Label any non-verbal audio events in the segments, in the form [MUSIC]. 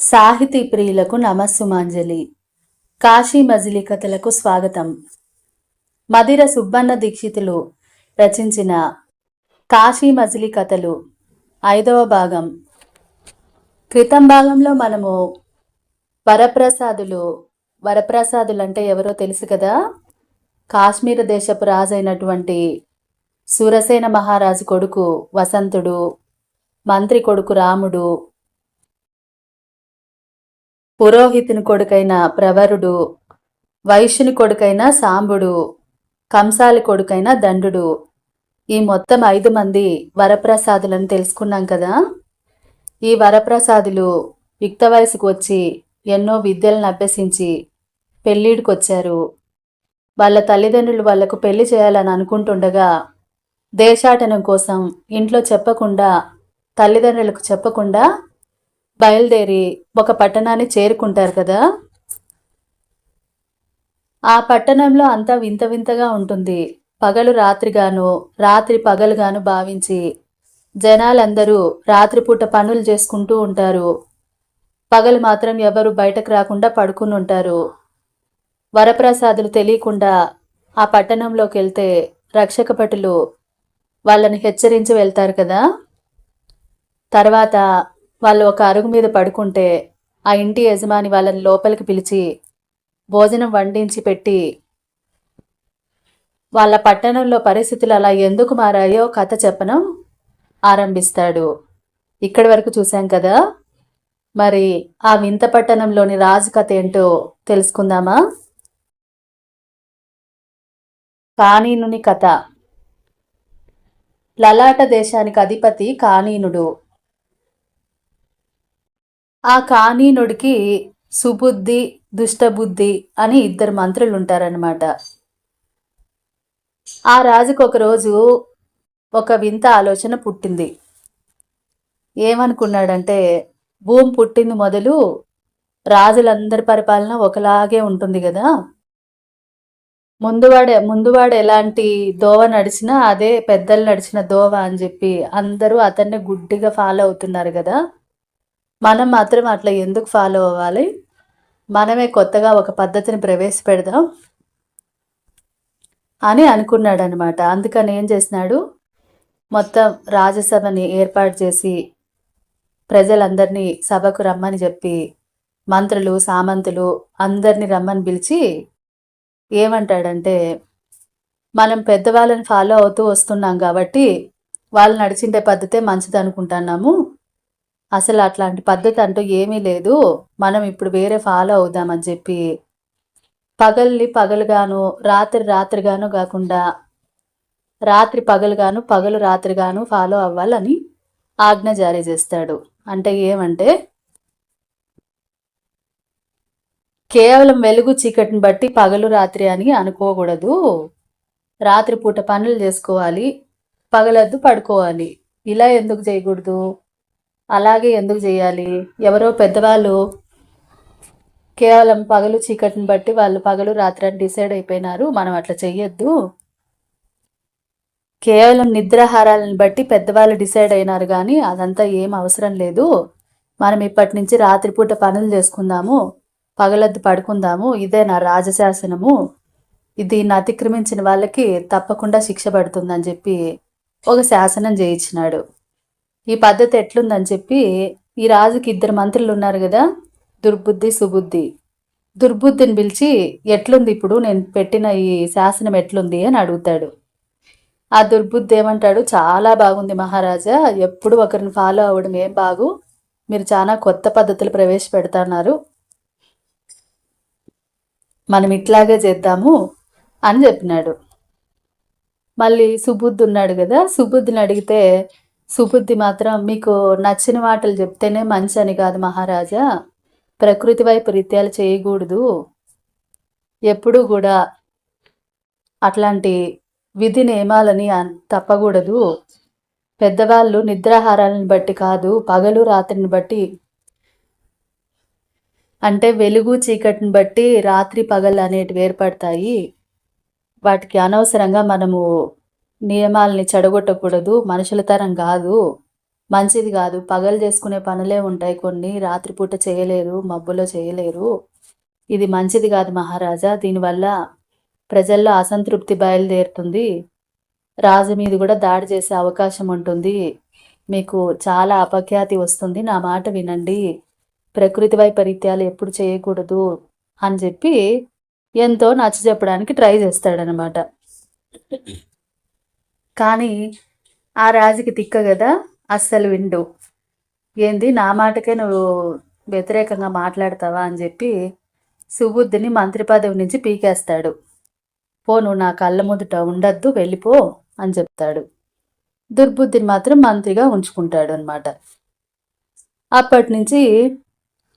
సాహితీ ప్రియులకు నమస్సుమాంజలి. కాశీ మజిలీ కథలకు స్వాగతం. మదిర సుబ్బన్న దీక్షితులు రచించిన కాశీ మజిలీ కథలు ఐదవ భాగం. క్రితం భాగంలో మనము వరప్రసాదులు వరప్రసాదులు అంటే ఎవరో తెలుసు కదా? కాశ్మీర దేశపు రాజైనటువంటి సూరసేన మహారాజు కొడుకు వసంతుడు మంత్రి కొడుకు రాముడు పురోహితుని కొడుకైన ప్రవరుడు వైశ్యుని కొడుకైన సాంబుడు కంసాలి కొడుకైన దండుడు. ఈ మొత్తం ఐదు మంది వరప్రసాదులను తెలుసుకున్నాం కదా? ఈ వరప్రసాదులు యుక్త వయసుకు వచ్చి ఎన్నో విద్యలను అభ్యసించి పెళ్ళిడికి వచ్చారు వాళ్ళ తల్లిదండ్రులు వాళ్ళకు పెళ్ళి చేయాలని అనుకుంటుండగా దేశాటనం కోసం ఇంట్లో చెప్పకుండా తల్లిదండ్రులకు చెప్పకుండా బయలుదేరి ఒక పట్టణాన్ని చేరుకుంటారు కదా? ఆ పట్టణంలో అంతా వింత వింతగా ఉంటుంది. పగలు రాత్రిగాను రాత్రి పగలుగాను భావించి జనాలందరూ రాత్రిపూట పనులు చేసుకుంటూ ఉంటారు. పగలు మాత్రం ఎవరు బయటకు రాకుండా పడుకుని ఉంటారు. వరప్రసాదులు తెలియకుండా ఆ పట్టణంలోకి వెళ్తే రక్షక భటులు వాళ్ళని హెచ్చరించి వెళ్తారు కదా? తర్వాత వాళ్ళు ఒక అరుగు మీద పడుకుంటే ఆ ఇంటి యజమాని వాళ్ళని లోపలికి పిలిచి భోజనం వండించి పెట్టి వాళ్ళ పట్టణంలో పరిస్థితులు అలా ఎందుకు మారాయో కథ చెప్పడం ఆరంభిస్తాడు. ఇక్కడి వరకు చూసాం కదా. మరి ఆ వింత పట్టణంలోని రాజు కథ ఏంటో తెలుసుకుందామా? కానీనుని కథ. లలాట దేశానికి అధిపతి కానీనుడు. ఆ కానీనుడికి సుబుద్ధి దుష్టబుద్ధి అని ఇద్దరు మంత్రులు ఉంటారనమాట ఆ రాజుకు ఒకరోజు ఒక వింత ఆలోచన పుట్టింది. ఏమనుకున్నాడంటే భూమి పుట్టింది మొదలు రాజులందరి పరిపాలన ఒకలాగే ఉంటుంది కదా ముందువాడ ముందువాడు ఎలాంటి దోవ నడిచినా అదే పెద్దలు నడిచిన దోవ అని చెప్పి అందరూ అతన్ని గుడ్డిగా ఫాలో అవుతున్నారు కదా మనం మాత్రం అట్లా ఎందుకు ఫాలో అవ్వాలి? మనమే కొత్తగా ఒక పద్ధతిని ప్రవేశపెడదాం అని అనుకున్నాడు అనమాట అందుకని ఏం చేసినాడు మొత్తం రాజ్యసభని ఏర్పాటు చేసి ప్రజలందరినీ సభకు రమ్మని చెప్పి మంత్రులు సామంతులు అందరినీ రమ్మని పిలిచి ఏమంటాడంటే మనం పెద్దవాళ్ళని ఫాలో అవుతూ వస్తున్నాం కాబట్టి వాళ్ళు నడిచిండే పద్ధతే మంచిది అనుకుంటున్నాము అసలు అట్లాంటి పద్ధతి అంటూ ఏమీ లేదు. మనం ఇప్పుడు వేరే ఫాలో అవుదామని చెప్పి పగల్ని పగలుగాను రాత్రి రాత్రిగాను కాకుండా రాత్రి పగలుగాను పగలు రాత్రిగాను ఫాలో అవ్వాలని ఆజ్ఞ జారీ చేస్తాడు. అంటే ఏమంటే కేవలం వెలుగు చీకటిని బట్టి పగలు రాత్రి అని అనుకోకూడదు. రాత్రిపూట పనులు చేసుకోవాలి పగలద్దు పడుకోవాలి. ఇలా ఎందుకు చేయకూడదు? అలాగే ఎందుకు చేయాలి? ఎవరో పెద్దవాళ్ళు కేవలం పగలు చీకటిని బట్టి వాళ్ళు పగలు రాత్రి అని డిసైడ్ అయిపోయినారు. మనం అట్లా చెయ్యొద్దు. కేవలం నిద్రాహారాలను బట్టి పెద్దవాళ్ళు డిసైడ్ అయినారు కానీ అదంతా ఏం అవసరం లేదు. మనం ఇప్పటి నుంచి రాత్రిపూట పనులు చేసుకుందాము పగలద్దు పడుకుందాము ఇదే నా రాజశాసనము. దీన్ని అతిక్రమించిన వాళ్ళకి తప్పకుండా శిక్ష పడుతుందని చెప్పి ఒక శాసనం చేయించినాడు. ఈ పద్ధతి ఎట్లుందని చెప్పి ఈ రాజుకి ఇద్దరు మంత్రులు ఉన్నారు కదా దుర్బుద్ధి సుబుద్ధి. దుర్బుద్ధిని పిలిచి ఎట్లుంది ఇప్పుడు? నేను పెట్టిన ఈ శాసనం ఎట్లుంది? అని అడుగుతాడు. ఆ దుర్బుద్ధి ఏమంటాడు? చాలా బాగుంది మహారాజా. ఎప్పుడు ఒకరిని ఫాలో అవ్వడం ఏం బాగు. మీరు చాలా కొత్త పద్ధతులు ప్రవేశపెడతాన్నారు. మనం ఇట్లాగే చేద్దాము అని చెప్పినాడు. మళ్ళీ సుబుద్ధి ఉన్నాడు కదా సుబుద్ధిని అడిగితే సుబుద్ధి మాత్రం మీకు నచ్చిన మాటలు చెప్తేనే మంచి అని కాదు మహారాజా. ప్రకృతి వైపు రీత్యాలు చేయకూడదు. ఎప్పుడూ కూడా అట్లాంటి విధి నియమాలని అన్- తప్పకూడదు. పెద్దవాళ్ళు నిద్రాహారాలను బట్టి కాదు పగలు రాత్రిని బట్టి అంటే వెలుగు చీకటిని బట్టి రాత్రి పగలు అనేటివి ఏర్పడతాయి. వాటికి అనవసరంగా మనము నియమాల్ని చెడగొట్టకూడదు. మనుషుల తరం కాదు. మంచిది కాదు. పగలు చేసుకునే పనులే ఉంటాయి కొన్ని. రాత్రిపూట చేయలేరు. మబ్బులో చేయలేరు. ఇది మంచిది కాదు మహారాజా. దీనివల్ల ప్రజల్లో అసంతృప్తి బయలుదేరుతుంది. రాజు మీద కూడా దాడి చేసే అవకాశం ఉంటుంది. మీకు చాలా అపఖ్యాతి వస్తుంది. నా మాట వినండి. ప్రకృతి వైపరీత్యాలు ఎప్పుడు చేయకూడదు అని చెప్పి ఎంతో నచ్చ చెప్పడానికి ట్రై చేస్తాడనమాట. కానీ ఆ రాజుకి తిక్క కదా అస్సలు విండు. ఏంది నా మాటకే నువ్వు వ్యతిరేకంగా మాట్లాడతావా అని చెప్పి సుబుద్ధిని మంత్రి పదవి నుంచి పీకేస్తాడు. పో నువ్వు నా కళ్ళ ముందుట ఉండద్దు వెళ్ళిపో అని చెప్తాడు. దుర్బుద్ధిని మాత్రం మంత్రిగా ఉంచుకుంటాడు అనమాట అప్పటి నుంచి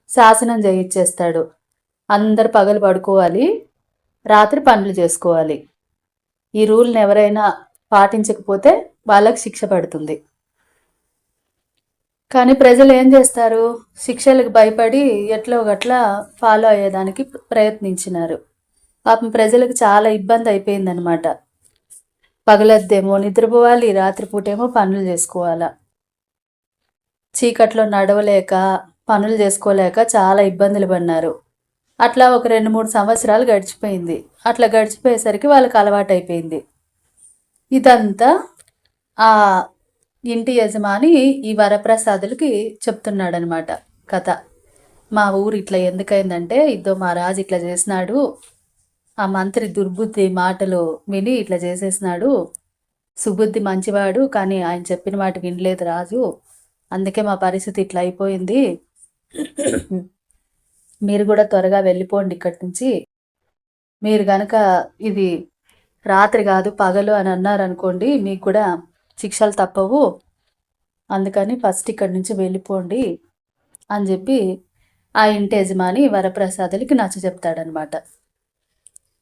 శాసనం చేయించేస్తాడు అందరు పగలు పడుకోవాలి రాత్రి పనులు చేసుకోవాలి. ఈ రూల్ని ఎవరైనా పాటించకపోతే వాళ్ళకి శిక్ష పడుతుంది. కానీ ప్రజలు ఏం చేస్తారు? శిక్షలకు భయపడి ఎట్లో గట్లా ఫాలో అయ్యేదానికి ప్రయత్నించినారు. పాపం ప్రజలకు చాలా ఇబ్బంది అయిపోయిందనమాట పగలద్దేమో నిద్రపోవాలి రాత్రిపూటేమో పనులు చేసుకోవాలా. చీకట్లో నడవలేక పనులు చేసుకోలేక చాలా ఇబ్బందులు పడినారు. అట్లా ఒక రెండు మూడు సంవత్సరాలు గడిచిపోయింది. అట్లా గడిచిపోయేసరికి వాళ్ళకి అలవాటు అయిపోయింది ఇదంతా ఆ ఇంటి యజమాని ఈ వరప్రసాదులకి చెప్తున్నాడనమాట కథ. మా ఊరు ఇట్లా ఎందుకైందంటే ఇద్దో మా రాజు ఇట్లా చేసినాడు ఆ మంత్రి దుర్బుద్ధి మాటలు విని ఇట్లా చేసేసినాడు. సుబుద్ధి మంచివాడు కానీ ఆయన చెప్పిన మాట వినలేదు రాజు. అందుకే మా పరిస్థితి ఇట్లా అయిపోయింది. మీరు కూడా త్వరగా వెళ్ళిపోండి ఇక్కడి నుంచి. మీరు గనక ఇది రాత్రి కాదు పగలు అని అన్నారనుకోండి మీకు కూడా శిక్షలు తప్పవు. అందుకని ఫస్ట్ ఇక్కడి నుంచి వెళ్ళిపోండి అని చెప్పి ఆ ఇంటి యజమాని వరప్రసాదులకి నచ్చ చెప్తాడనమాట.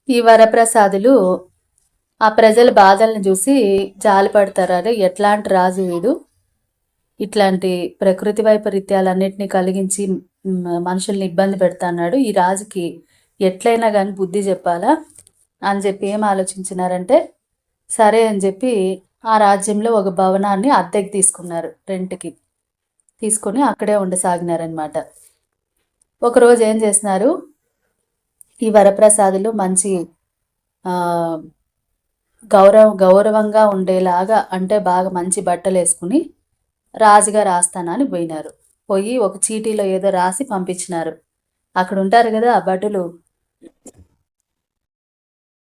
ఈ వరప్రసాదులు ఆ ప్రజల బాధలను చూసి జాలిపడతారు ఎట్లాంటి రాజు వీడు? ఇట్లాంటి ప్రకృతి వైపరీత్యాలన్నింటినీ కలిగించి మనుషుల్ని ఇబ్బంది పెడతాన్నాడు. ఈ రాజుకి ఎట్లయినా కానీ బుద్ధి చెప్పాలా? అని చెప్పి ఏం ఆలోచించినారంటే సరే అని చెప్పి ఆ రాజ్యంలో ఒక భవనాన్ని అద్దెకి తీసుకున్నారు రెంట్కి. తీసుకొని అక్కడే ఉండసాగినారనమాట ఒకరోజు ఏం చేసినారు ఈ వరప్రసాదులు మంచి గౌరవ గౌరవంగా ఉండేలాగా అంటే బాగా మంచి బట్టలు వేసుకుని రాజుగా రాస్తానని పోయినారు. పోయి ఒక చీటీలో ఏదో రాసి పంపించినారు. అక్కడ ఉంటారు కదా ఆ భటులు.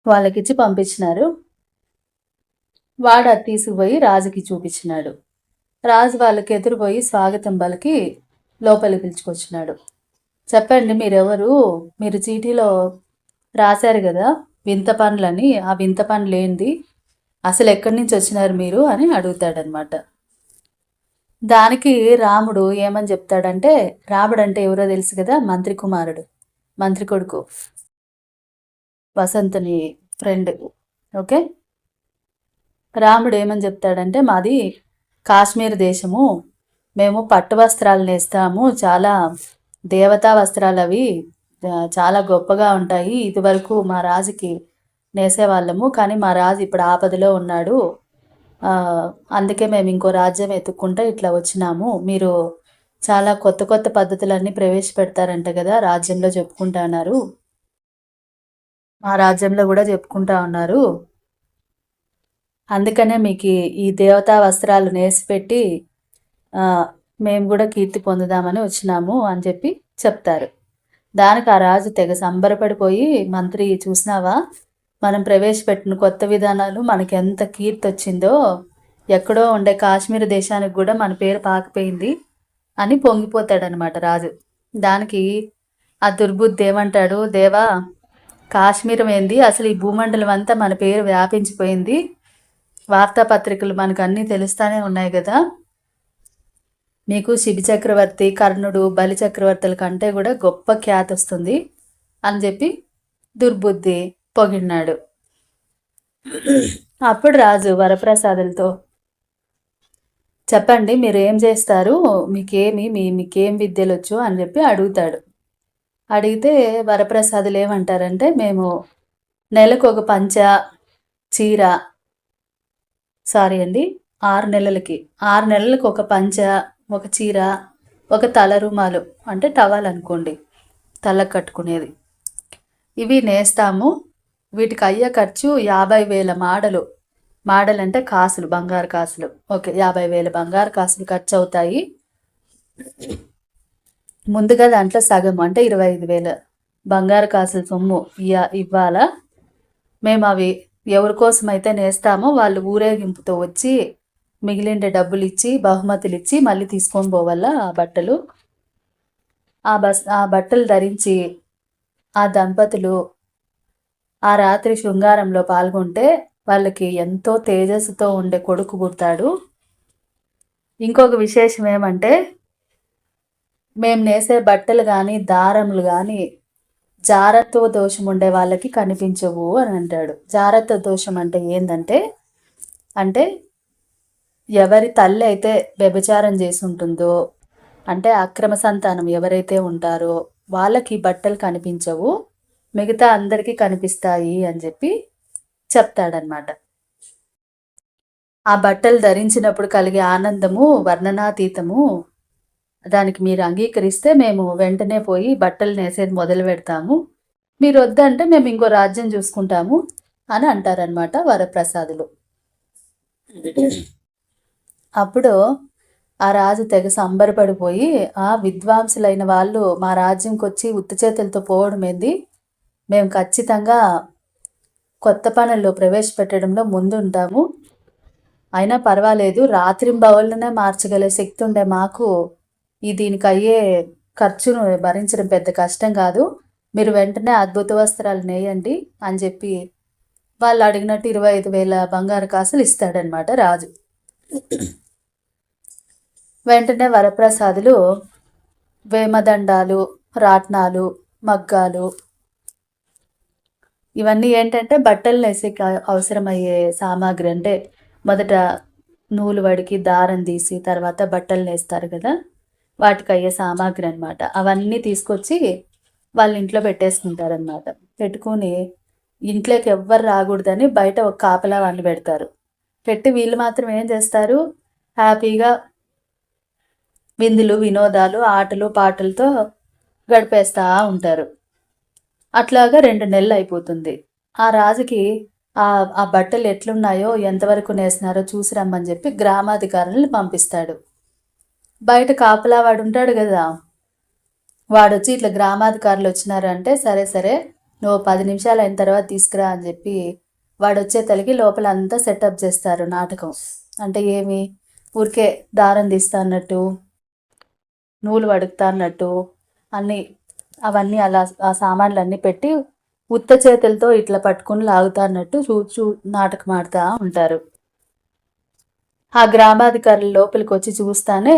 వాళ్ళకిచ్చి పంపించినారు. వాడు అది తీసుకుపోయి రాజుకి చూపించినాడు. రాజు వాళ్ళకి ఎదురుపోయి స్వాగతం బలికి లోపలికి పిలుచుకొచ్చినాడు. చెప్పండి మీరెవరు? మీరు చీటీలో రాశారు కదా వింత పనులని. ఆ వింత పనులు ఏంది? అసలు ఎక్కడి నుంచి వచ్చినారు మీరు అని అడుగుతాడనమాట దానికి రాముడు ఏమని చెప్తాడంటే రాముడు అంటే ఎవరో తెలుసు కదా మంత్రి కుమారుడు మంత్రి కొడుకు. వసంతుని ఫ్రెండ్ ఓకే? రాముడు ఏమని చెప్తాడంటే మాది కాశ్మీర్ దేశము. మేము పట్టు వస్త్రాలు నేస్తాము. చాలా దేవతా వస్త్రాలు అవి చాలా గొప్పగా ఉంటాయి. ఇదివరకు మా రాజుకి నేసేవాళ్ళము. కానీ మా రాజు ఇప్పుడు ఆపదలో ఉన్నాడు. అందుకే మేము ఇంకో రాజ్యం ఎత్తుక్కుంటే ఇట్లా వచ్చినాము. మీరు చాలా కొత్త కొత్త పద్ధతులన్నీ ప్రవేశపెడతారంట కదా రాజ్యంలో చెప్పుకుంటున్నారు మా రాజ్యంలో కూడా చెప్పుకుంటా ఉన్నారు. అందుకనే మీకు ఈ దేవతా వస్త్రాలు నేసిపెట్టి మేము కూడా కీర్తి పొందుదామని వచ్చినాము అని చెప్పి చెప్తారు. దానికి ఆ రాజు తెగ సంబరపడిపోయి మంత్రి చూసినావా? మనం ప్రవేశపెట్టిన కొత్త విధానాలు మనకి ఎంత కీర్తి వచ్చిందో ఎక్కడో ఉండే కాశ్మీర్ దేశానికి కూడా మన పేరు పాకపోయింది అని పొంగిపోతాడనమాట రాజు. దానికి ఆ దుర్బుద్ధి ఏమంటాడు? దేవా కాశ్మీరం ఏంది? అసలు ఈ భూమండలం అంతా మన పేరు వ్యాపించిపోయింది. వార్తాపత్రికలు మనకు అన్నీ తెలుస్తూనే ఉన్నాయి కదా. మీకు శిబి చక్రవర్తి కర్ణుడు బలి చక్రవర్తుల కంటే కూడా గొప్ప ఖ్యాతి వస్తుంది అని చెప్పి దుర్బుద్ధి పొగిడినాడు. అప్పుడు రాజు వరప్రసాదులతో చెప్పండి మీరు ఏం చేస్తారు? మీకేమి? మీ మీకేం విద్యలు వచ్చు? అని చెప్పి అడుగుతాడు. అడిగితే వరప్రసాదులు ఏమంటారంటే మేము నెలకు ఒక పంచ చీర సారీ అండి ఆరు నెలలకి ఆరు నెలలకు ఒక పంచ ఒక చీర ఒక తల రుమాలు అంటే టవల్ అనుకోండి తలకు కట్టుకునేది. ఇవి నేస్తాము వీటికి అయ్యే ఖర్చు యాభై వేల మాడలు. మాడలు అంటే కాసులు బంగారు కాసులు. ఓకే యాభై వేల బంగారు కాసులు ఖర్చు అవుతాయి ముందుగా దాంట్లో సగం అంటే ఇరవై ఐదు వేల. బంగారు కాసుల సొమ్ము ఇయ్య ఇవ్వాలా? మేము అవి ఎవరి కోసం అయితే నేస్తామో వాళ్ళు ఊరేగింపుతో వచ్చి మిగిలిండే డబ్బులు ఇచ్చి బహుమతులు ఇచ్చి మళ్ళీ తీసుకొని పోవాలా ఆ బట్టలు? ఆ బస్ ఆ బట్టలు ధరించి ఆ దంపతులు ఆ రాత్రి శృంగారంలో పాల్గొంటే వాళ్ళకి ఎంతో తేజస్సుతో ఉండే కొడుకు పుడతాడు. ఇంకొక విశేషం ఏమంటే మేము నేసే బట్టలు కానీ దారములు కానీ జారత్వ దోషం ఉండే వాళ్ళకి కనిపించవు అని అంటాడు. జారత్వ దోషం అంటే ఏంటంటే అంటే ఎవరి తల్లి అయితే వ్యభిచారం చేసి ఉంటుందో అంటే అక్రమ సంతానం ఎవరైతే ఉంటారో వాళ్ళకి బట్టలు కనిపించవు మిగతా అందరికీ కనిపిస్తాయి అని చెప్పి చెప్తాడనమాట ఆ బట్టలు ధరించినప్పుడు కలిగే ఆనందము వర్ణనాతీతము దానికి మీరు అంగీకరిస్తే మేము వెంటనే పోయి బట్టలు నేసేది మొదలు పెడతాము. మీరు వద్దంటే మేము ఇంకో రాజ్యం చూసుకుంటాము అని అంటారనమాట వరప్రసాదులు. అప్పుడు ఆ రాజు తెగ సంబరపడిపోయి ఆ విద్వాంసులైన వాళ్ళు మా రాజ్యంకి వచ్చి ఉత్త చేతులతో పోవడం ఏంది? మేము ఖచ్చితంగా కొత్త పనుల్లో ప్రవేశపెట్టడంలో ముందుంటాము. అయినా పర్వాలేదు రాత్రింబవళ్ళనే మార్చగల శక్తి ఉండే మాకు ఈ దీనికి అయ్యే ఖర్చును భరించడం పెద్ద కష్టం కాదు. మీరు వెంటనే అద్భుత వస్త్రాలు నేయండి అని చెప్పి వాళ్ళు అడిగినట్టు ఇరవై ఐదు వేల బంగారు కాసులు ఇస్తాడనమాట రాజు. వెంటనే వరప్రసాదులు వేమదండాలు రాట్నాలు మగ్గాలు ఇవన్నీ ఏంటంటే బట్టలు నేసే అవసరమయ్యే సామాగ్రి అంటే మొదట నూలు వడికి దారం తీసి తర్వాత బట్టలు నేస్తారు కదా. వాటికి అయ్యే సామాగ్రి అనమాట అవన్నీ తీసుకొచ్చి వాళ్ళ ఇంట్లో పెట్టేసుకుంటారనమాట పెట్టుకుని ఇంట్లోకి ఎవ్వరు రాకూడదని బయట ఒక కాపలా వండి పెడతారు. పెట్టి వీళ్ళు మాత్రం ఏం చేస్తారు? హ్యాపీగా విందులు వినోదాలు ఆటలు పాటలతో గడిపేస్తూ ఉంటారు. అట్లాగా రెండు నెలలు అయిపోతుంది. ఆ రాజుకి ఆ ఆ బట్టలు ఎట్లున్నాయో ఎంతవరకు నేసినారో చూసి రమ్మని చెప్పి గ్రామాధికారులను పంపిస్తాడు. బయట కాపలా వాడు ఉంటాడు కదా. వాడు వచ్చి ఇట్లా గ్రామాధికారులు వచ్చినారు అంటే సరే సరే నువ్వు పది నిమిషాలు అయిన తర్వాత తీసుకురా అని చెప్పి వాడు వచ్చే తలకి లోపల అంతా సెటప్ చేస్తారు నాటకం. అంటే ఏమి? ఊరికే దారం తీస్తా అన్నట్టు నూలు వడుకుతా అన్నట్టు అన్నీ అవన్నీ అలా ఆ సామాన్లు అన్నీ పెట్టి ఉత్త చేతులతో ఇట్లా పట్టుకుని లాగుతా అన్నట్టు చూ చూ నాటకం ఆడుతూ ఉంటారు. ఆ గ్రామాధికారులు లోపలికి వచ్చి చూస్తానే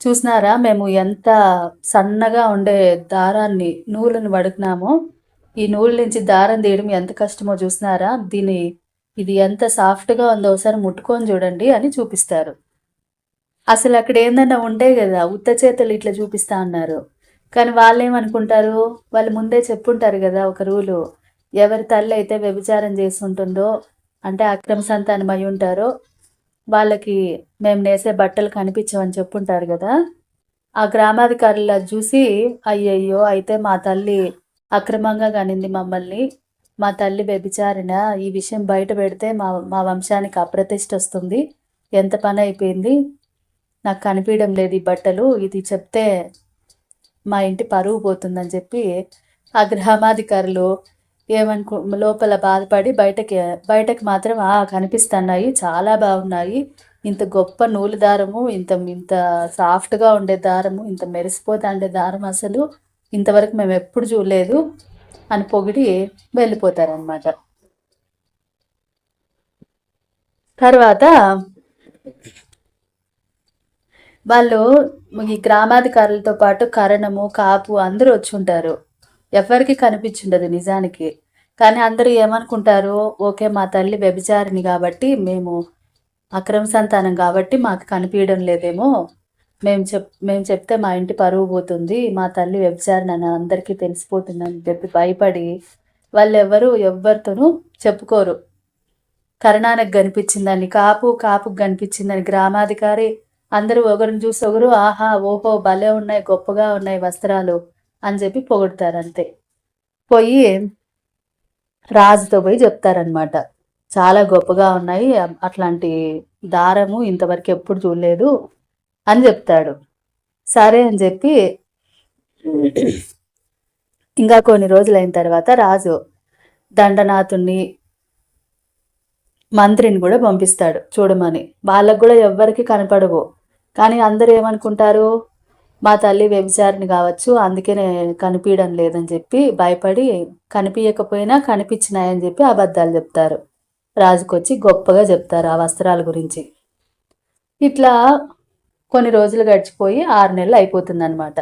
చూసినారా? మేము ఎంత సన్నగా ఉండే దారాన్ని నూలుని వడుకున్నామో ఈ నూలు నుంచి దారం తీయడం ఎంత కష్టమో చూసినారా? దీని ఇది ఎంత సాఫ్ట్గా ఉందో ఒకసారి ముట్టుకొని చూడండి అని చూపిస్తారు. అసలు అక్కడ ఏందన్నా ఉంటే కదా ఉత్త చేతులు ఇట్లా చూపిస్తా అన్నారు. కానీ వాళ్ళు ఏమనుకుంటారు? వాళ్ళు ముందే చెప్పుంటారు కదా ఒక రూలు ఎవరి తల్లి అయితే వ్యభిచారం చేసి ఉంటుందో అంటే అక్రమ సంతానం అయి ఉంటారో వాళ్ళకి మేము నేసే బట్టలు కనిపించమని చెప్పుంటారు కదా. ఆ గ్రామాధికారుల చూసి అయ్యయ్యో అయితే మా తల్లి అక్రమంగా కనింది మమ్మల్ని. మా తల్లి వ్యభిచారిన ఈ విషయం బయట పెడితే మా మా వంశానికి అప్రతిష్ట వస్తుంది. ఎంత పని అయిపోయింది? నాకు కనిపించడం లేదు ఈ బట్టలు. ఇది చెప్తే మా ఇంటి పరువు పోతుందని చెప్పి ఆ గ్రామాధికారులు ఏమనుకు లోపల బాధపడి బయటకి బయటకు మాత్రం ఆ కనిపిస్తున్నాయి చాలా బాగున్నాయి ఇంత గొప్ప నూలు దారము ఇంత ఇంత సాఫ్ట్గా ఉండే దారము ఇంత మెరిసిపోతా ఉండే దారం అసలు ఇంతవరకు మేము ఎప్పుడు చూడలేదు అని పొగిడి వెళ్ళిపోతారనమాట తర్వాత వాళ్ళు ఈ గ్రామాధికారులతో పాటు కరణము కాపు అందరూ వచ్చి ఉంటారు. ఎవరికి కనిపించుండదు నిజానికి. కానీ అందరూ ఏమనుకుంటారు? ఓకే మా తల్లి వ్యభిచారిని కాబట్టి మేము అక్రమ సంతానం కాబట్టి మాకు కనిపించడం లేదేమో. మేము చెప్ మేము చెప్తే మా ఇంటి పరువు పోతుంది. మా తల్లి వ్యభిచారిని అని అందరికీ తెలిసిపోతుందని చెప్పి భయపడి వాళ్ళు ఎవరు ఎవరితోనూ చెప్పుకోరు. కరణానికి కనిపించిందని కాపు కాపుకు కనిపించిందని గ్రామాధికారి అందరూ ఒకరిని చూసి ఒకరు ఆహా ఓహో భలే ఉన్నాయి గొప్పగా ఉన్నాయి వస్త్రాలు అని చెప్పి పొగుడతారు అంతే. పోయి రాజుతో పోయి చెప్తారనమాట చాలా గొప్పగా ఉన్నాయి. అట్లాంటి దారము ఇంతవరకు ఎప్పుడు చూడలేదు అని చెప్తాడు. సరే అని చెప్పి ఇంకా కొన్ని రోజులైన తర్వాత రాజు దండనాథుణ్ణి మంత్రిని కూడా పంపిస్తాడు చూడమని. వాళ్ళకు కూడా ఎవ్వరికి కనపడవు. కానీ అందరు ఏమనుకుంటారు? మా తల్లి వ్యభిచారిని కావచ్చు అందుకే నేను కనిపించడం లేదని చెప్పి భయపడి కనిపించకపోయినా కనిపించినాయని చెప్పి అబద్ధాలు చెప్తారు. రాజుకొచ్చి గొప్పగా చెప్తారు ఆ వస్త్రాల గురించి. ఇట్లా కొన్ని రోజులు గడిచిపోయి ఆరు నెలలు అయిపోతుందన్నమాట.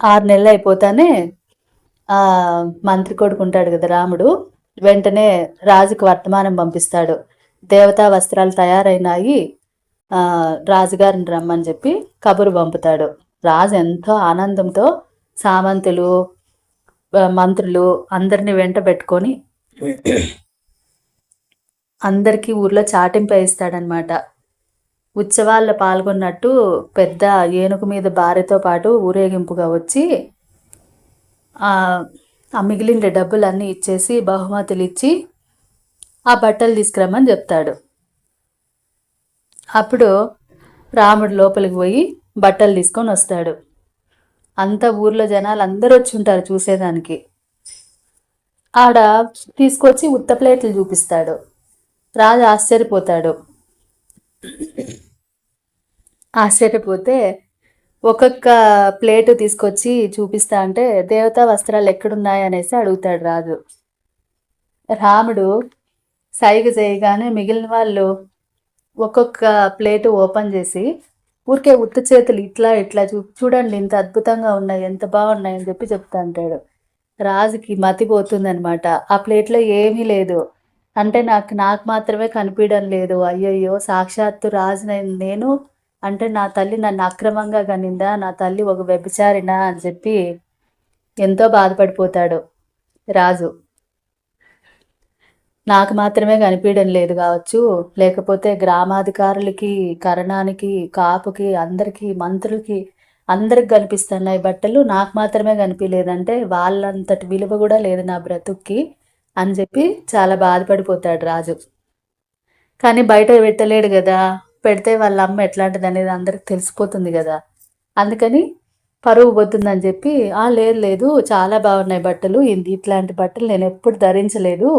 ఆరు నెలలు అయిపోతానే మంత్రి కొడుకు ఉంటాడు కదా రాముడు వెంటనే రాజుకు వర్తమానం పంపిస్తాడు. దేవతా వస్త్రాలు తయారైనాయి రాజుగారిని రమ్మని చెప్పి కబురు పంపుతాడు. రాజు ఎంతో ఆనందంతో సామంతులు మంత్రులు అందరిని వెంట పెట్టుకొని అందరికీ ఊర్లో చాటింపు వేస్తాడనమాట ఉత్సవాల్లో పాల్గొన్నట్టు పెద్ద ఏనుగు మీద భార్యతో పాటు ఊరేగింపుగా వచ్చి ఆ ఆ మిగిలిన డబ్బులన్నీ ఇచ్చేసి బహుమతులు ఇచ్చి ఆ బట్టలు తీసుకురమ్మని చెప్తాడు. అప్పుడు రాముడు లోపలికి పోయి బట్టలు తీసుకొని వస్తాడు. అంత ఊర్లో జనాలు అందరూ వచ్చి ఉంటారు చూసేదానికి. ఆడ తీసుకొచ్చి ఉత్త ప్లేట్లు చూపిస్తాడు. రాజు ఆశ్చర్యపోతాడు. ఆశ్చర్యపోతే ఒక్కొక్క ప్లేటు తీసుకొచ్చి చూపిస్తా అంటే దేవతా వస్త్రాలు ఎక్కడున్నాయి అనేసి అడుగుతాడు రాజు. రాముడు సైగ చేయగానే మిగిలిన వాళ్ళు ఒక్కొక్క ప్లేట్ ఓపెన్ చేసి ఊరికే ఉత్త చేతులు ఇట్లా ఇట్లా చూ చూడండి ఇంత అద్భుతంగా ఉన్నాయి ఎంత బాగున్నాయి అని చెప్పి చెప్తా అంటాడు. రాజుకి మతిపోతుందనమాట ఆ ప్లేట్లో ఏమీ లేదు. అంటే నాకు నాకు మాత్రమే కనిపించడం లేదు. అయ్యయ్యో సాక్షాత్తు రాజునైన నేను అంటే నా తల్లి నన్ను అక్రమంగా కనిందా? నా తల్లి ఒక వ్యభిచారినా? అని చెప్పి ఎంతో బాధపడిపోతాడు రాజు. నాకు మాత్రమే కనిపించడం లేదు కావచ్చు. లేకపోతే గ్రామాధికారులకి కరణానికి కాపుకి అందరికీ మంత్రులకి అందరికి కనిపిస్తున్నాయి బట్టలు నాకు మాత్రమే కనిపించలేదంటే వాళ్ళంతటి విలువ కూడా లేదు నా బ్రతుక్కి అని చెప్పి చాలా బాధపడిపోతాడు రాజు. కానీ బయట పెట్టలేడు కదా. పెడితే వాళ్ళ అమ్మ ఎట్లాంటిది అనేది అందరికి తెలిసిపోతుంది కదా. అందుకని పరువు పోతుందని చెప్పి ఆ లేదు లేదు చాలా బాగున్నాయి బట్టలు. ఇది ఇట్లాంటి బట్టలు నేను ఎప్పుడు ధరించలేదు.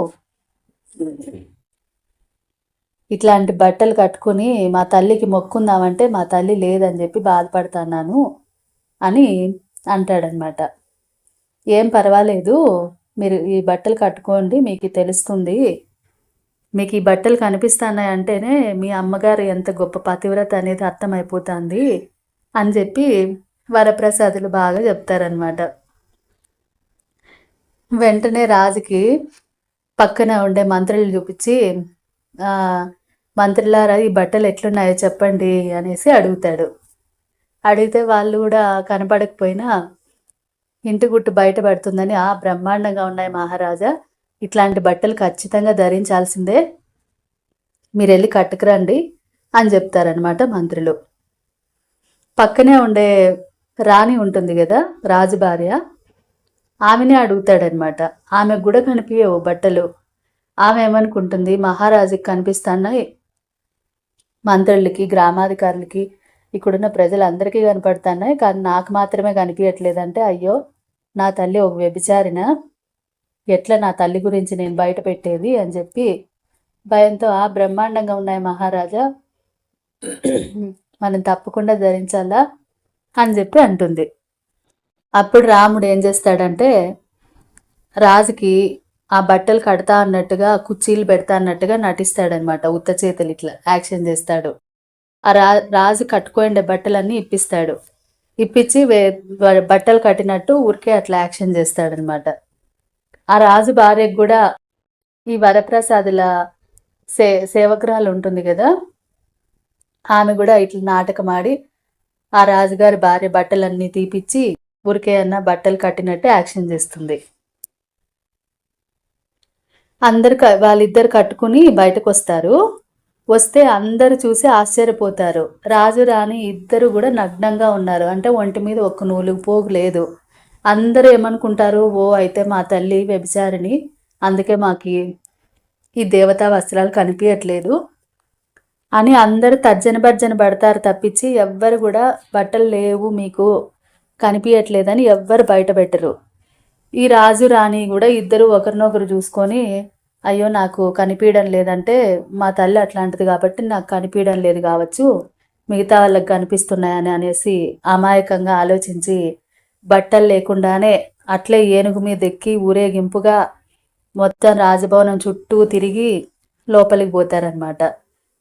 ఇట్లాంటి బట్టలు కట్టుకుని మా తల్లికి మొక్కుందామంటే మా తల్లి లేదని చెప్పి బాధపడుతున్నాను అని అంటాడనమాట. ఏం పర్వాలేదు మీరు ఈ బట్టలు కట్టుకోండి మీకు తెలుస్తుంది. మీకు ఈ బట్టలు కనిపిస్తున్నాయి అంటేనే మీ అమ్మగారు ఎంత గొప్ప పతివ్రత అనేది అర్థమైపోతుంది అని చెప్పి వరప్రసాదులు బాగా చెప్తారనమాట. వెంటనే రాజుకి పక్కన ఉండే మంత్రులు చూపించి మంత్రులారా ఈ బట్టలు ఎట్లున్నాయో చెప్పండి అనేసి అడుగుతాడు. అడిగితే వాళ్ళు కూడా కనపడకపోయినా ఇంటి గుట్టు బయటపడుతుందని ఆ బ్రహ్మాండంగా ఉన్నాయి మహారాజా ఇట్లాంటి బట్టలు ఖచ్చితంగా ధరించాల్సిందే మీరు వెళ్ళి కట్టుకురండి అని చెప్తారనమాట మంత్రులు. పక్కనే ఉండే రాణి ఉంటుంది కదా రాజు భార్య ఆమెనే అడుగుతాడనమాట ఆమెకు కూడా కనిపించవు బట్టలు. ఆమె ఏమనుకుంటుంది? మహారాజుకి కనిపిస్తున్నాయి మంత్రులకి గ్రామాధికారులకి ఇక్కడున్న ప్రజలందరికీ కనపడుతున్నాయి కానీ నాకు మాత్రమే కనిపించట్లేదంటే అయ్యో నా తల్లి ఒక వ్యభిచారిన? ఎట్లా నా తల్లి గురించి నేను బయట పెట్టేది? అని చెప్పి భయంతో ఆ బ్రహ్మాండంగా ఉన్నాయి మహారాజా. [CLEARS THROAT] మనం తప్పకుండా ధరించాలా? అని చెప్పి అంటుంది. అప్పుడు రాముడు ఏం చేస్తాడంటే రాజుకి ఆ బట్టలు కడతా అన్నట్టుగా కుర్చీలు పెడతా అన్నట్టుగా నటిస్తాడనమాట. ఉత్త చేతులు ఇట్లా యాక్షన్ చేస్తాడు. ఆ రా రాజు కట్టుకోండే బట్టలన్నీ ఇప్పిస్తాడు. ఇప్పించి వే- బట్టలు కట్టినట్టు ఊరికే అట్లా యాక్షన్ చేస్తాడనమాట. ఆ రాజు భార్యకు కూడా ఈ వరప్రసాదుల సే సేవగ్రహాలు ఉంటుంది కదా ఆమె కూడా ఇట్లా నాటకం ఆడి ఆ రాజుగారి భార్య బట్టలన్నీ తీపిచ్చి ఊరికే అన్న బట్టలు కట్టినట్టు యాక్షన్ చేస్తుంది. అందరు క- వాళ్ళిద్దరు కట్టుకుని బయటకు వస్తారు వస్తే అందరు చూసి ఆశ్చర్యపోతారు. రాజు రాణి ఇద్దరు కూడా నగ్నంగా ఉన్నారు. అంటే ఒంటి మీద ఒక్క నూలు పోగు లేదు. అందరూ ఏమనుకుంటారు? ఓ అయితే మా తల్లి వ్యభిచారిణి. అందుకే మాకి ఈ దేవతా వస్త్రాలు కనిపించట్లేదు అని అందరూ తర్జన భర్జన పడతారు తప్పించి ఎవ్వరు కూడా బట్టలు లేవు మీకు. కనిపించట్లేదని ఎవ్వరు బయట పెట్టరు. ఈ రాజు రాణి కూడా ఇద్దరు ఒకరినొకరు చూసుకొని అయ్యో నాకు కనిపించడం లేదంటే మా తల్లి అట్లాంటిది కాబట్టి నాకు కనిపించడం లేదు కావచ్చు మిగతా వాళ్ళకి కనిపిస్తున్నాయని అనేసి అమాయకంగా ఆలోచించి బట్టలు లేకుండానే అట్లే ఏనుగు మీద ఎక్కి ఊరేగింపుగా మొత్తం రాజభవనం చుట్టూ తిరిగి లోపలికి పోతారనమాట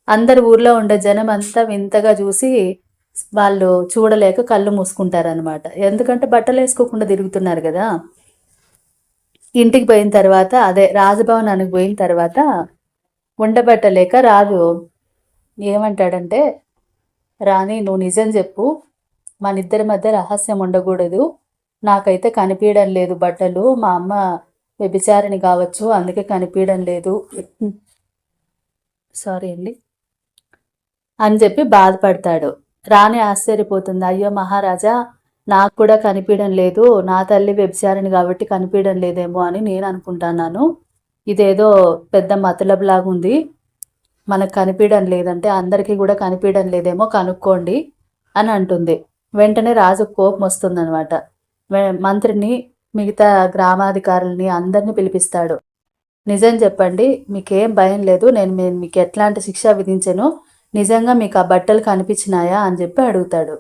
అందరు ఊర్లో ఉండే జనం అంతా వింతగా చూసి వాళ్ళు చూడలేక కళ్ళు మూసుకుంటారనమాట ఎందుకంటే బట్టలు వేసుకోకుండా తిరుగుతున్నారు కదా. ఇంటికి పోయిన తర్వాత అదే రాజభవనానికి పోయిన తర్వాత ఉండబట్టలేక రాజు ఏమంటాడంటే రాణి నువ్వు నిజం చెప్పు. మన ఇద్దరి మధ్య రహస్యం ఉండకూడదు. నాకైతే కనిపించడం లేదు బట్టలు. మా అమ్మ వ్యభిచారిణి కావచ్చు. అందుకే కనిపించడం లేదు. సారీ అండి. అని చెప్పి బాధపడతాడు. రాణి ఆశ్చర్యపోతుంది. అయ్యో మహారాజా నాకు కూడా కనిపించడం లేదు. నా తల్లి వ్యభిచారిణి కాబట్టి కనిపించడం లేదేమో అని నేను అనుకుంటున్నాను. ఇదేదో పెద్ద మతలబ్ మనకు కనిపించడం లేదంటే అందరికీ కూడా కనిపించడం లేదేమో కనుక్కోండి అని అంటుంది. వెంటనే రాజు కోపం వస్తుందనమాట మంత్రిని మిగతా గ్రామాధికారుల్ని అందరినీ పిలిపిస్తాడు. నిజం చెప్పండి మీకేం భయం లేదు. నేను మీకు ఎట్లాంటి శిక్ష విధించను. నిజంగా మీకు ఆ బట్టలు కనిపించినాయా అని చెప్పి అడుగుతాడు.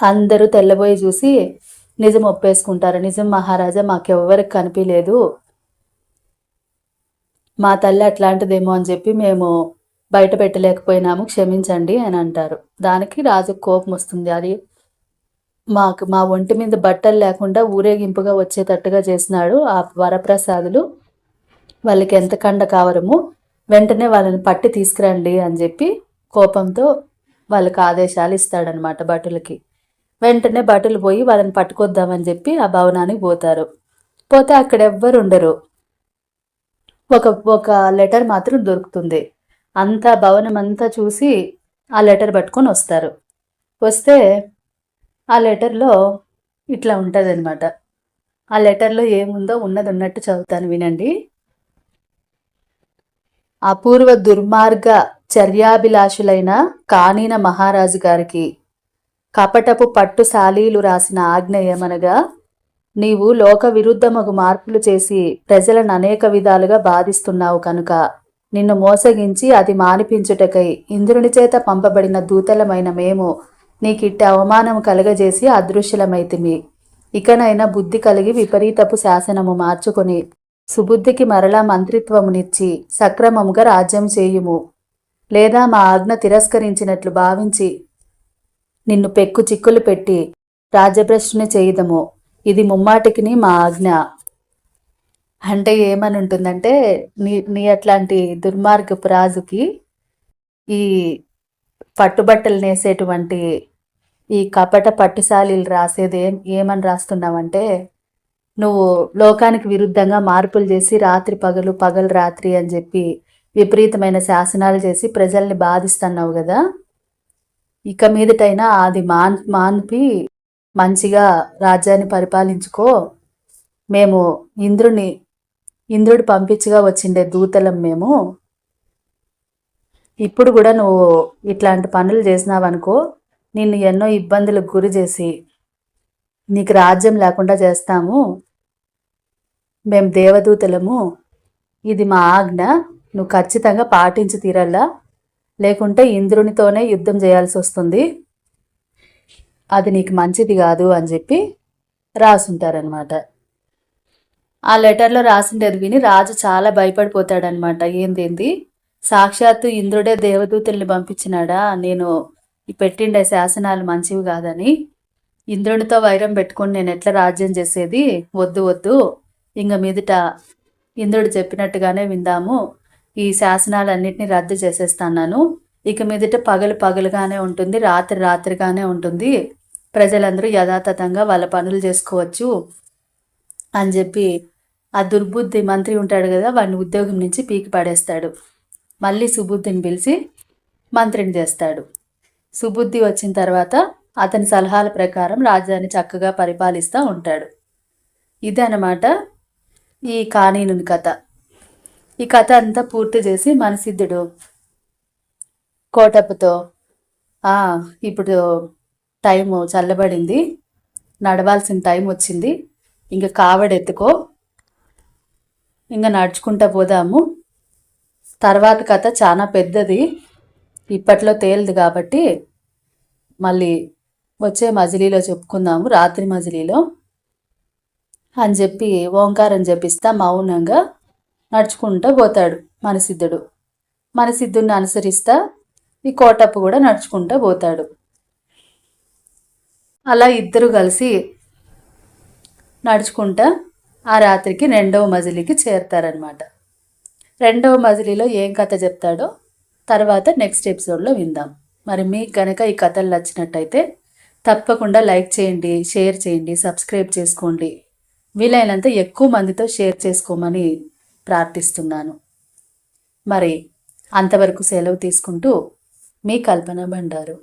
అందరూ తెల్లబోయి చూసి నిజం ఒప్పేసుకుంటారు. నిజం మహారాజా మాకెవ్వరికి కనిపించలేదు. మా తల్లి అట్లాంటిదేమో అని చెప్పి మేము బయట పెట్టలేకపోయినాము క్షమించండి అని అంటారు. దానికి రాజు కోపం వస్తుంది. అది మాకు మా ఒంటి మీద బట్టలు లేకుండా ఊరేగింపుగా వచ్చేటట్టుగా చేసినాడు ఆ వరప్రసాదులు. వాళ్ళకి ఎంత కండ కావరము వెంటనే వాళ్ళని పట్టి తీసుకురండి అని చెప్పి కోపంతో వాళ్ళకి ఆదేశాలు ఇస్తాడనమాట భటులకి. వెంటనే భటులు పోయి వాళ్ళని పట్టుకొద్దామని చెప్పి ఆ భవనానికి పోతారు. పోతే అక్కడ ఎవ్వరు ఉండరు. ఒక ఒక లెటర్ మాత్రం దొరుకుతుంది. అంతా భవనం అంతా చూసి ఆ లెటర్ పట్టుకొని వస్తారు. వస్తే ఆ లెటర్లో ఇట్లా ఉంటుంది ఆ లెటర్లో ఏముందో ఉన్నది ఉన్నట్టు చదువుతాను వినండి. అపూర్వ దుర్మార్గ చర్యాభిలాషులైన కానీన మహారాజు గారికి కపటపు పట్టు శాలీలు రాసిన ఆజ్ఞ ఏమనగా నీవు లోక విరుద్ధమగు మార్పులు చేసి ప్రజలను అనేక విధాలుగా బాధిస్తున్నావు కనుక నిన్ను మోసగించి అది మానిపించుటకై ఇంద్రుని చేత పంపబడిన దూతలమైన మేము నీకిట్ట అవమానము కలగజేసి అదృశ్యలమైతిమి. ఇకనైనా బుద్ధి కలిగి విపరీతపు శాసనము మార్చుకొని సుబుద్ధికి మరలా మంత్రిత్వమునిచ్చి సక్రమముగా రాజ్యం చేయుము. లేదా మా ఆజ్ఞ తిరస్కరించినట్లు భావించి నిన్ను పెక్కు చిక్కులు పెట్టి రాజ్యభ్రష్టుని చేయదము. ఇది ముమ్మాటికిని మా ఆజ్ఞ. అంటే ఏమని ఉంటుందంటే నీ నీ అట్లాంటి దుర్మార్గపు రాజుకి ఈ పట్టుబట్టలు నేసేటువంటి ఈ కపట పట్టుశాలీలు రాసేది ఏం ఏమని రాస్తున్నావంటే నువ్వు లోకానికి విరుద్ధంగా మార్పులు చేసి రాత్రి పగలు పగలు రాత్రి అని చెప్పి విపరీతమైన శాసనాలు చేసి ప్రజల్ని బాధిస్తున్నావు కదా. ఇక మీదటైనా అది మాన్ మాన్పి మంచిగా రాజ్యాన్ని పరిపాలించుకో. మేము ఇంద్రుని ఇంద్రుడు పంపించగా వచ్చిండే దూతలం మేము. ఇప్పుడు కూడా నువ్వు ఇట్లాంటి పనులు చేసినావనుకో నిన్ను ఎన్నో ఇబ్బందులకు గురి చేసి నీకు రాజ్యం లేకుండా చేస్తాము. మేము దేవదూతలము. ఇది మా ఆజ్ఞ. నువ్వు ఖచ్చితంగా పాటించి తీరల్లా. లేకుంటే ఇంద్రునితోనే యుద్ధం చేయాల్సి వస్తుంది. అది నీకు మంచిది కాదు అని చెప్పి రాసుంటారనమాట ఆ లెటర్లో రాసిండేది విని రాజు చాలా భయపడిపోతాడనమాట ఏందేంది సాక్షాత్తు ఇంద్రుడే దేవదూతల్ని పంపించినాడా? నేను పెట్టిండే శాసనాలు మంచివి కాదని. ఇంద్రునితో వైరం పెట్టుకొని నేను ఎట్లా రాజ్యం చేసేది? వద్దు వద్దు. ఇంక మీదట ఇంద్రుడు చెప్పినట్టుగానే విందాము. ఈ శాసనాలన్నింటినీ రద్దు చేసేస్తాను ఇక మీదట పగలు పగలుగానే ఉంటుంది రాత్రి రాత్రిగానే ఉంటుంది. ప్రజలందరూ యథాతథంగా వాళ్ళ పనులు చేసుకోవచ్చు అని చెప్పి ఆ దుర్బుద్ధి మంత్రి ఉంటాడు కదా వాడిని ఉద్యోగం నుంచి పీకి పడేస్తాడు. మళ్ళీ సుబుద్ధిని పిలిచి మంత్రిని చేస్తాడు. సుబుద్ధి వచ్చిన తర్వాత అతని సలహాల ప్రకారం రాజ్యాన్ని చక్కగా పరిపాలిస్తూ ఉంటాడు. ఇదనమాట ఈ కానీనుని కథ. ఈ కథ అంతా పూర్తి చేసి మనసిద్ధుడు. కోటప్పతో ఇప్పుడు టైము చల్లబడింది. నడవాల్సిన టైం వచ్చింది. ఇంకా కావడెత్తుకో. ఇంకా నడుచుకుంటా పోదాము. తర్వాత కథ చాలా పెద్దది. ఇప్పట్లో తేలదు కాబట్టి మళ్ళీ వచ్చే మజిలీలో చెప్పుకుందాము. రాత్రి మజిలీలో. అని చెప్పి ఓంకారం జపిస్తా మౌనంగా నడుచుకుంటూ పోతాడు మనసిద్ధుడు. మనసిద్ధుడిని అనుసరిస్తా ఈ కోటప్ప కూడా నడుచుకుంటూ పోతాడు. అలా ఇద్దరు కలిసి నడుచుకుంటా ఆ రాత్రికి రెండవ మజిలీకి చేరతారనమాట రెండవ మజిలీలో ఏం కథ చెప్తాడో తర్వాత నెక్స్ట్ ఎపిసోడ్లో విందాం. మరి మీకు కనుక ఈ కథలు నచ్చినట్టయితే తప్పకుండా లైక్ చేయండి షేర్ చేయండి సబ్స్క్రైబ్ చేసుకోండి. వీలైనంత ఎక్కువ మందితో షేర్ చేసుకోమని ప్రార్థిస్తున్నాను. మరి అంతవరకు సెలవు తీసుకుంటూ మీ కల్పన బండారు